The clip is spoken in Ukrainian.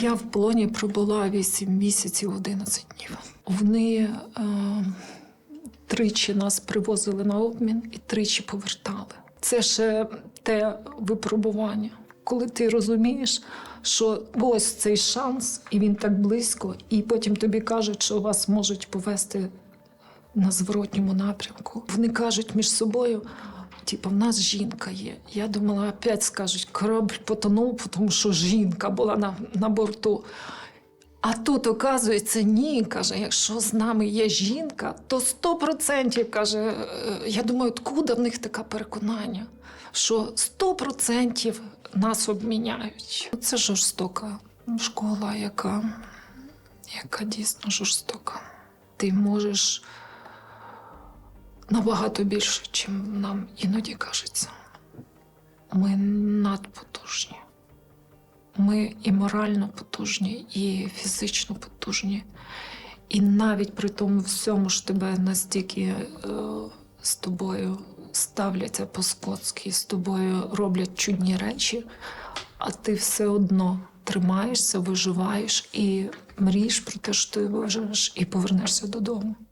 Я в полоні пробула 8 місяців 11 днів. Вони е, тричі нас привозили на обмін і тричі повертали. Це ще те випробування, коли ти розумієш, що ось цей шанс, і він так близько, і потім тобі кажуть, що вас можуть повести на зворотньому напрямку. Вони кажуть між собою. Типу, в нас жінка є. Я думала, опять скажуть, корабль потонув, тому що жінка була на, на борту. А тут, оказується, ні, каже, якщо з нами є жінка, то 100% каже, е, я думаю, откуда в них таке переконання, що 100% нас обміняють. Це жорстока школа, яка, яка дійсно жорстока. Ти можеш набагато більше, чим нам іноді кажеться. Ми надпотужні. Ми і морально потужні, і фізично потужні. І навіть при тому всьому, що тебе настільки е, з тобою ставляться по-скотськи, з тобою роблять чудні речі, а ти все одно тримаєшся, виживаєш і мрієш про те, що ти виживеш і повернешся додому.